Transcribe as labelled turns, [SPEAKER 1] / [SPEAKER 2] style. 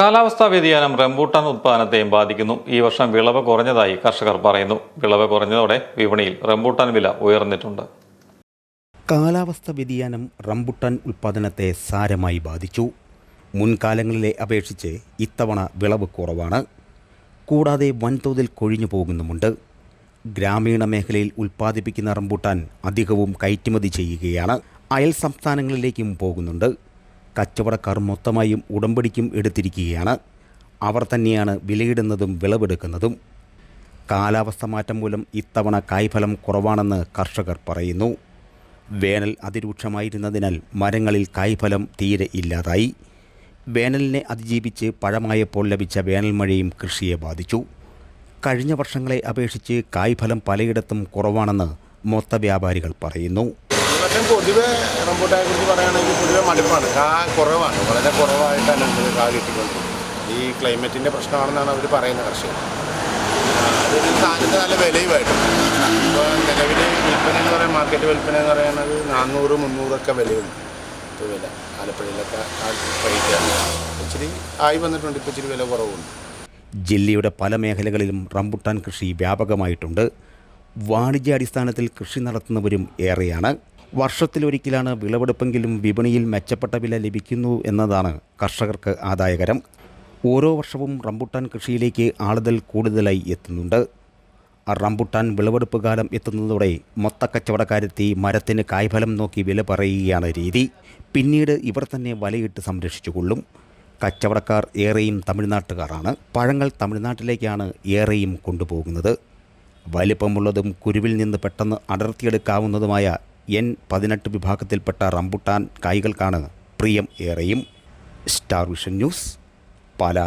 [SPEAKER 1] കാലാവസ്ഥാ വ്യതിയാനം റംബൂട്ടാൻ ഉത്പാദനത്തെയും ബാധിക്കുന്നു. ഈ വർഷം വിളവ് കുറഞ്ഞതായി കർഷകർ പറയുന്നു. വിളവ് കുറഞ്ഞതോടെ വിപണിയിൽ റംബൂട്ടാൻ വില ഉയർന്നിട്ടുണ്ട്.
[SPEAKER 2] കാലാവസ്ഥ വ്യതിയാനം റംബുട്ടാൻ ഉൽപ്പാദനത്തെ സാരമായി ബാധിച്ചു. മുൻകാലങ്ങളിലെ അപേക്ഷിച്ച് ഇത്തവണ വിളവ് കുറവാണ്. കൂടാതെ വൻതോതിൽ കൊഴിഞ്ഞു പോകുന്നുമുണ്ട്. ഗ്രാമീണ മേഖലയിൽ ഉൽപ്പാദിപ്പിക്കുന്ന റംബുട്ടാൻ അധികവും കയറ്റുമതി ചെയ്യുകയാണ്. അയൽ സംസ്ഥാനങ്ങളിലേക്കും പോകുന്നുണ്ട്. കച്ചവടക്കാർ മൊത്തമായും ഉടമ്പടിക്കും എടുത്തിരിക്കുകയാണ്. അവർ തന്നെയാണ് വിലയിടുന്നതും വിളവെടുക്കുന്നതും. കാലാവസ്ഥ മാറ്റം മൂലം ഇത്തവണ കായ്ഫലം കുറവാണെന്ന് കർഷകർ പറയുന്നു. വേനൽ അതിരൂക്ഷമായിരുന്നതിനാൽ മരങ്ങളിൽ കായ്ഫലം തീരെ ഇല്ലാതായി. വേനലിനെ അതിജീവിച്ച് പഴമായപ്പോൾ ലഭിച്ച വേനൽ മഴയും കൃഷിയെ ബാധിച്ചു. കഴിഞ്ഞ വർഷങ്ങളെ അപേക്ഷിച്ച് കായ്ഫലം പലയിടത്തും കുറവാണെന്ന് മൊത്ത വ്യാപാരികൾ പറയുന്നു.
[SPEAKER 3] വർഷം പൊതുവെ റംബൂട്ടാനെ കുറിച്ച് പറയുകയാണെങ്കിൽ പൊതുവെ മടുപ്പാണ്. കാ കുറവാണ്. വളരെ കുറവായിട്ടാണ് നമുക്ക് കാ കിട്ടിക്കൊണ്ട് ഈ ക്ലൈമറ്റിന്റെ പ്രശ്നമാണെന്നാണ് അവർ പറയുന്നത് കർഷകർ. അതൊരു സാധനത്തിന് നല്ല വിലയുമായിട്ടുണ്ട് ഇപ്പോൾ നിലവിൽ വിൽപ്പന എന്ന് പറയുന്നത് മാർക്കറ്റ് വിൽപ്പന എന്ന് പറയുന്നത് നാനൂറ് മുന്നൂറൊക്കെ വിലയുണ്ട്. ഇപ്പോൾ വില. ആലപ്പുഴയിലൊക്കെ റേറ്റാണ് ഇച്ചിരി ആയി വന്നിട്ടുണ്ട്. ഇപ്പോൾ ഇച്ചിരി വില കുറവുണ്ട്.
[SPEAKER 2] ജില്ലയുടെ പല മേഖലകളിലും റംബുട്ടാൻ കൃഷി വ്യാപകമായിട്ടുണ്ട്. വാണിജ്യാടിസ്ഥാനത്തിൽ കൃഷി നടത്തുന്നവരും ഏറെയാണ്. വർഷത്തിലൊരിക്കലാണ് വിളവെടുപ്പെങ്കിലും വിപണിയിൽ മെച്ചപ്പെട്ട വില ലഭിക്കുന്നു എന്നതാണ് കർഷകർക്ക് ആദായകരം. ഓരോ വർഷവും റംബുട്ടാൻ കൃഷിയിലേക്ക് ആളുകൾ കൂടുതലായി എത്തുന്നുണ്ട്. റംബുട്ടാൻ വിളവെടുപ്പ് കാലം എത്തുന്നതോടെ മൊത്തക്കച്ചവടക്കാരെത്തി മരത്തിന് കായ്ഫലം നോക്കി വില പറയുകയാണ് രീതി. പിന്നീട് ഇവർ തന്നെ വലയിട്ട് സംരക്ഷിച്ചുകൊള്ളും. കച്ചവടക്കാർ ഏറെയും തമിഴ്നാട്ടുകാരാണ്. പഴങ്ങൾ തമിഴ്നാട്ടിലേക്കാണ് ഏറെയും കൊണ്ടുപോകുന്നത്. വലിപ്പമുള്ളതും കുരുവിൽ നിന്ന് പെട്ടെന്ന് അടർത്തിയെടുക്കാവുന്നതുമായ എൻ പതിനെട്ട് വിഭാഗത്തിൽപ്പെട്ട റംബുട്ടാൻ കായ്കൾക്കാണ് പ്രിയം ഏറെയും. Star vision news Pala.